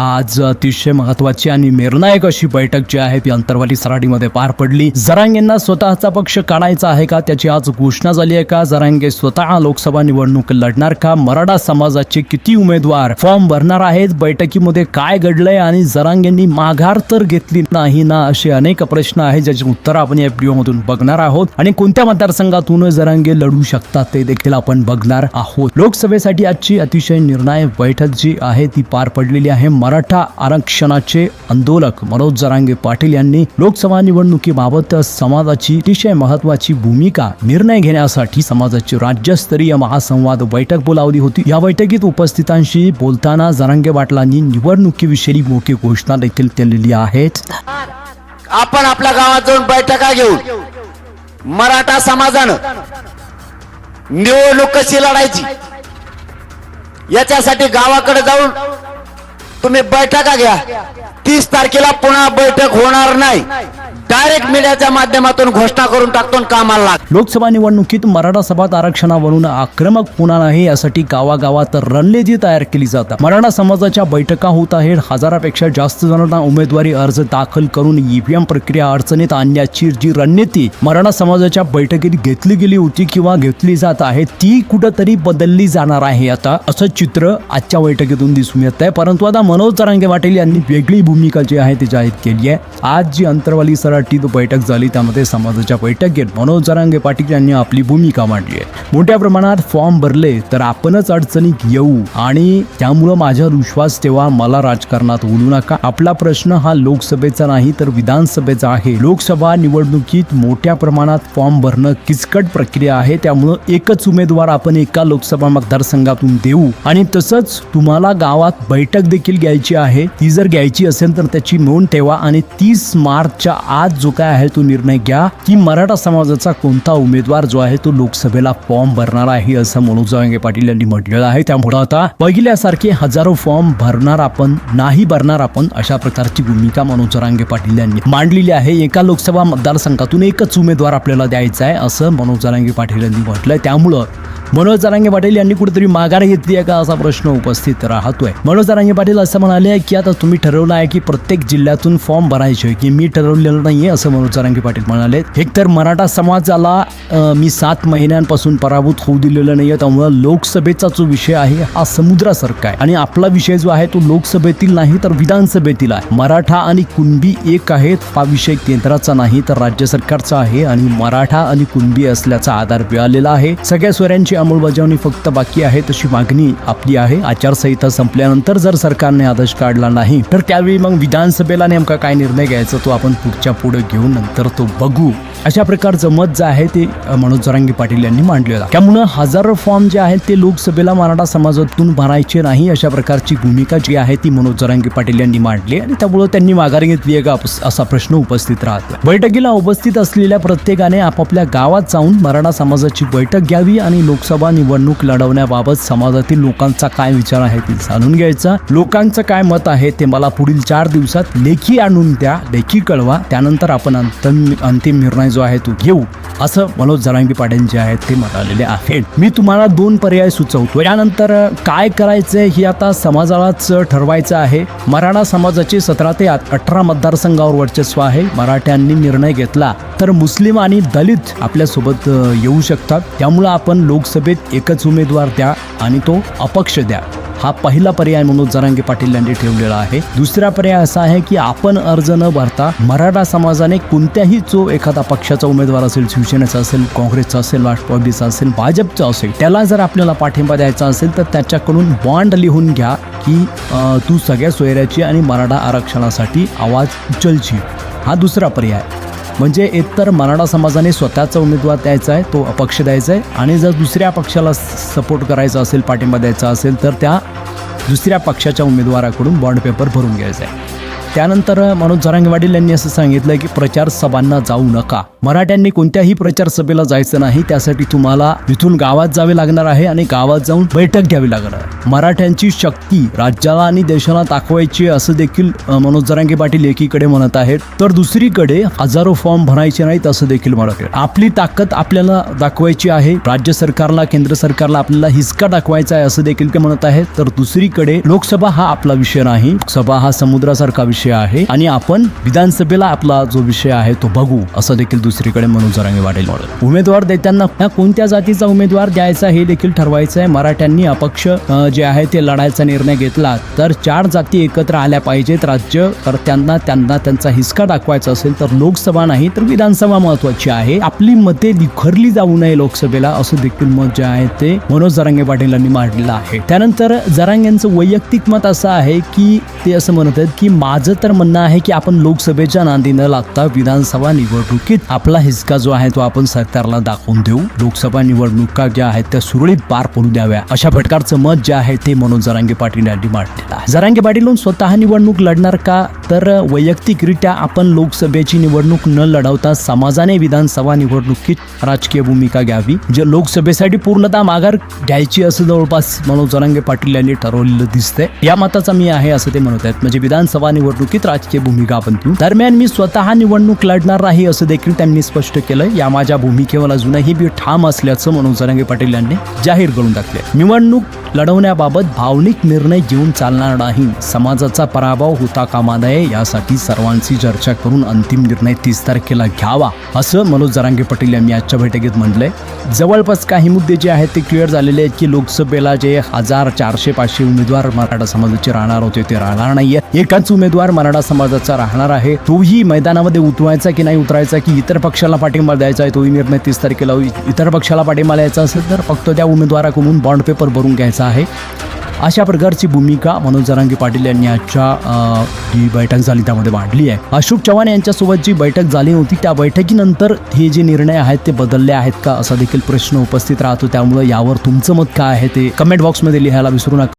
आज अतिशय महत्वाची आणि निर्णायक अशी बैठक जी आहे ती अंतरवाली सराडीमध्ये पार पडली. जरांगेंना स्वतःचा पक्ष काढायचा आहे का? त्याची आज घोषणा झाली आहे का? जरांगे स्वतः लोकसभा निवडणूक लढणार का? मराठा समाजाचे किती उमेदवार फॉर्म भरणार आहेत? बैठकीमध्ये काय घडलंय आणि जरांगेंनी माघार तर घेतली नाही ना असे अनेक प्रश्न आहेत ज्याची उत्तर आपण या व्हिडिओमधून बघणार आहोत. आणि कोणत्या मतदारसंघातून जरांगे लढू शकतात ते देखील आपण बघणार आहोत. लोकसभेसाठी आजची अतिशय निर्णायक बैठक जी आहे ती पार पडलेली आहे. मराठा आरक्षणाचे आंदोलक मनोज जरांगे पाटील यांनी लोकसभा निवडणुकीबाबत समाजाची अतिशय महत्वाची भूमिका निर्णय घेण्यासाठी समाजाची राज्यस्तरीय महासंवाद बैठक बोलावली होती. या बैठकीत उपस्थितांशी बोलताना जरांगे पाटलांनी निवडणुकीविषयी मोठी घोषणा देखील केलेली आहेत. आपण आपल्या गावात जाऊन बैठका घेऊन मराठा समाजानं निवडणूक कशी लढायची. याच्यासाठी गावाकडे जाऊन तुम्ही बैठका घ्या. तीस तारखेला पुन्हा बैठक होणार नाही. डायरेक्ट मीडियाच्या माध्यमातून घोषणा करून टाकतो कामाला लाग. लोकसभा निवडणुकीत मराठा सभा आरक्षणावरून आक्रमक होणार नाही यासाठी गावागावात रणनीती तयार केली जातात. मराठा समाजाच्या बैठका होत आहेत. हजारापेक्षा जास्त जणांना उमेदवारी अर्ज दाखल करून ईव्हीएम प्रक्रिया अडचणीत आणण्याची जी रणनीती मराठा समाजाच्या बैठकीत घेतली गेली होती किंवा घेतली जात आहे ती कुठंतरी बदलली जाणार आहे. आता असं चित्र आजच्या बैठकीतून दिसून येत आहे. परंतु आता मनोज तरांगे पाटील यांनी वेगळी भूमिका जी आहे ती जाहीर केली आहे. आज जी अंतरवाली सरळ मराठीत बैठक झाली त्यामध्ये समाजाच्या बैठकीत मनोज जरांगे पाटील यांनी आपली भूमिका मांडली आहे. मोठ्या प्रमाणात फॉर्म भरले तर आपणच अडचणीत येऊ. आणि त्यामुळं माझ्यावर विश्वास ठेवा मला राजकारणात बोलू नका. आपला प्रश्न हा लोकसभेचा नाही तर विधानसभेचा आहे. लोकसभा निवडणुकीत मोठ्या प्रमाणात फॉर्म भरणं किचकट प्रक्रिया आहे. त्यामुळं एकच उमेदवार आपण एका लोकसभा मतदारसंघातून देऊ. आणि तसंच तुम्हाला गावात बैठक देखील घ्यायची आहे. ती जर घ्यायची असेल तर त्याची नोंद ठेवा. आणि तीस मार्चच्या आज जो काय आहे तो निर्णय घ्या की मराठा समाजाचा कोणता उमेदवार जो आहे तो लोकसभेला फॉर्म भरणार आहे असं मनोज जरांगे पाटील यांनी म्हटलेलं आहे. त्यामुळे आता पहिल्यासारखे हजारो फॉर्म भरणार आपण नाही भरणार आपण अशा प्रकारची भूमिका मनोज जरांगे पाटील यांनी मांडलेली आहे. एका लोकसभा मतदारसंघातून एकच उमेदवार आपल्याला द्यायचा आहे असं मनोज जरांगे पाटील यांनी म्हटलंय. त्यामुळं मनोज जरांगे पाटील यांनी कुठेतरी माघार घेतली आहे का असा प्रश्न उपस्थित राहतोय. मनोज जरांगे पाटील असं म्हणाले की आता तुम्ही ठरवलं आहे की प्रत्येक जिल्ह्यातून फॉर्म भरायचे की मी ठरवलेलं नाहीये असं मनोज जरांगे पाटील म्हणाले. एकतर मराठा समाजाला मी सात महिन्यांपासून पराभूत होऊ दिलेलं नाहीये त्यामुळे लोकसभेचा जो विषय आहे हा समुद्रासारखा आहे. आणि आपला विषय जो आहे तो लोकसभेतील नाही तर विधानसभेतील आहे. मराठा आणि कुणबी एक आहेत हा विषय केंद्राचा नाही तर राज्य सरकारचा आहे. आणि मराठा आणि कुणबी असल्याचा आधार मिळालेला आहे. सगळ्या स्वऱ्यांची अंमलबजावणी फक्त बाकी आहे तशी मागणी आपली आहे. आचारसंहिता संपल्यानंतर जर सरकारने आदेश काढला नाही तर त्यावेळी मग विधानसभेला नेमका काय निर्णय घ्यायचा तो आपण पुढच्या पुढे घेऊन नंतर तो बघू. अशा प्रकारचं मत जे आहे ते मनोज जरांगी पाटील यांनी मांडलेलं आहे त्यामुळं हजारो फॉर्म जे आहेत ते लोकसभेला मराठा समाजातून भरायचे नाही अशा प्रकारची भूमिका जी आहे ती मनोज जरांगे पाटील यांनी मांडली आणि त्यामुळं त्यांनी माघार घेतली आहे का असा प्रश्न उपस्थित राहतो. बैठकीला उपस्थित असलेल्या प्रत्येकाने आपापल्या गावात जाऊन मराठा समाजाची बैठक घ्यावी आणि लोकसभा निवडणूक लढवण्याबाबत समाजातील लोकांचा काय विचार आहे ते जाणून घ्यायचा. लोकांचं काय मत आहे ते मला पुढील चार दिवसात लेखी आणून द्या लेखी कळवा. त्यानंतर आपण अंतिम निर्णय निर्णय जो आहे तो घेऊ असं मनोज जरांगी पाटील जे आहेत ते म्हणालेले आहेत. मी तुम्हाला दोन पर्याय सुचवतो यानंतर काय करायचंय हे आता समाजालाच ठरवायचं आहे. मराठा समाजाचे सतरा ते अठरा मतदारसंघावर वर्चस्व आहे. मराठ्यांनी निर्णय घेतला तर मुस्लिम आणि दलित आपल्यासोबत येऊ शकतात. त्यामुळं आपण लोकसभेत एकच उमेदवार द्या आणि तो अपक्ष द्या. हा पहिला पर्याय म्हणून जरांगे पाटील यांनी ठेवलेला आहे. दुसरा पर्याय असा आहे की आपण अर्ज न भरता मराठा समाजाने कोणत्याही जो एखादा पक्षाचा उमेदवार असेल शिवसेनेचा असेल काँग्रेसचा असेल राष्ट्रवादीचा असेल भाजपचा असेल त्याला जर आपल्याला पाठिंबा द्यायचा असेल तर त्याच्याकडून बॉन्ड लिहून घ्या की तू सगळ्या सोयऱ्याची आणि मराठा आरक्षणासाठी आवाज उचलची हा दुसरा पर्याय. म्हणजे एकतर मराठा समाजाने स्वतःचा उमेदवार द्यायचा आहे तो अपक्ष द्यायचा आहे आणि जर दुसऱ्या पक्षाला सपोर्ट करायचा असेल पाठिंबा द्यायचा असेल तर त्या दुसऱ्या पक्षाच्या उमेदवाराकडून बॉन्ड पेपर भरून घ्यायचा आहे. त्यानंतर मनोज जरांगवाडील यांनी असं सांगितलं की प्रचार सभांना जाऊ नका. मराठ्यांनी कोणत्याही प्रचार सभेला जायचं नाही त्यासाठी तुम्हाला इथून गावात जावे लागणार आहे आणि गावात जाऊन बैठक घ्यावी लागणार आहे. मराठ्यांची शक्ती राज्याला आणि देशाला दाखवायची आहे असं देखील मनोज जरांगे पाटील एकीकडे म्हणत आहेत. तर दुसरीकडे हजारो फॉर्म भरायचे नाहीत असं देखील म्हणत आहेत. आपली ताकद आपल्याला दाखवायची आहे. राज्य सरकारला केंद्र सरकारला आपल्याला हिसका दाखवायचा आहे असं देखील ते म्हणत आहेत. तर दुसरीकडे लोकसभा हा आपला विषय नाही. लोकसभा हा समुद्रासारखा विषय आहे. आणि आपण विधानसभेला आपला जो विषय आहे तो बघू असं देखील दुसरीकडे मनोज जरांगे वाटेल. उमेदवार देताना कोणत्या जातीचा उमेदवार द्यायचा हे देखील ठरवायचं आहे मराठ्यांनी अपक्ष जे आहे ते लढायचा निर्णय घेतला. तर चार जाती एकत्र आल्या पाहिजेत. राज्य तर त्यांना त्यांना त्यांचा हिसका दाखवायचा असेल तर लोकसभा नाही तर विधानसभा महत्वाची आहे. आपली मते विखरली जाऊ नये लोकसभेला असं देखील मत जे आहे ते मनोज जरांगे पाटील यांनी मांडलेलं आहे. त्यानंतर जरांगेंचं वैयक्तिक मत असं आहे की ते असं म्हणत आहेत की माझं तर म्हणणं आहे की आपण लोकसभेच्या नांदी न लागता विधानसभा निवडणुकीत. आपला हिसका जो आहे तो आपण सरकारला दाखवून देऊ. लोकसभा निवडणुका ज्या आहेत त्या सुरळीत पार पडू द्याव्या. अशा प्रकारचं मत जे आहे ते मनोज जरांगे पाटील यांनी मांडलेलं आहे. जरांगे पाटील स्वतः निवडणूक लढणार का? तर वैयक्तिकरित्या आपण लोकसभेची निवडणूक न लढवता समाजाने विधानसभा निवडणुकीत राजकीय भूमिका घ्यावी. जे लोकसभेसाठी पूर्णतः माघार घ्यायची असं जवळपास मनोज जरांगे पाटील यांनी ठरवलेलं दिसतंय. या मताचा मी आहे असं ते म्हणत आहेत. म्हणजे विधानसभा निवडणूक निवडणुकीत राजकीय भूमिका बनतील दरम्यान मी स्वतः निवडणूक लढणार नाही असं देखील त्यांनी स्पष्ट केलं या माझ्या भूमिकेवर अजूनही मी ठाम असल्याचं मनोज जरांगे पाटील यांनी जाहीर करून टाकले निवडणूक लढवण्याबाबत भावनिक निर्णय घेऊन चालणार नाही. समाजाचा पराभव होता कामा नये यासाठी सर्वांची चर्चा करून अंतिम निर्णय तीस तारखेला घ्यावा असं मनोज जरांगे पटेल यांनी आजच्या बैठकीत म्हटलंय. जवळपास काही मुद्दे जे आहेत ते क्लिअर झालेले आहेत की लोकसभेला जे हजार चारशे पाचशे उमेदवार मराठा समाजाचे राहणार होते ते राहणार नाहीये. एकाच उमेदवार मराठा समाजाचा राहणार आहे. तोही मैदानामध्ये उतरायचा की नाही उतरायचा की इतर पक्षाला पाठिंबा द्यायचा आहे तोही निर्णय तीस तारखेला इतर पक्षाला पाठिंबा द्यायचा असेल तर फक्त त्या उमेदवाराकडून बॉन्ड पेपर भरून घ्यायचा आहे. अशा प्रकारची भूमिका मनोज जरांगी पाटील यांनी आजच्या जी बैठक झाली त्यामध्ये मांडली आहे. अशोक चव्हाण यांच्यासोबत जी बैठक झाली होती त्या बैठकीनंतर हे जे निर्णय आहेत ते बदलले आहेत का? असा देखील प्रश्न उपस्थित राहतो. त्यामुळे यावर तुमचं मत काय आहे ते कमेंट बॉक्समध्ये लिहायला विसरू नका.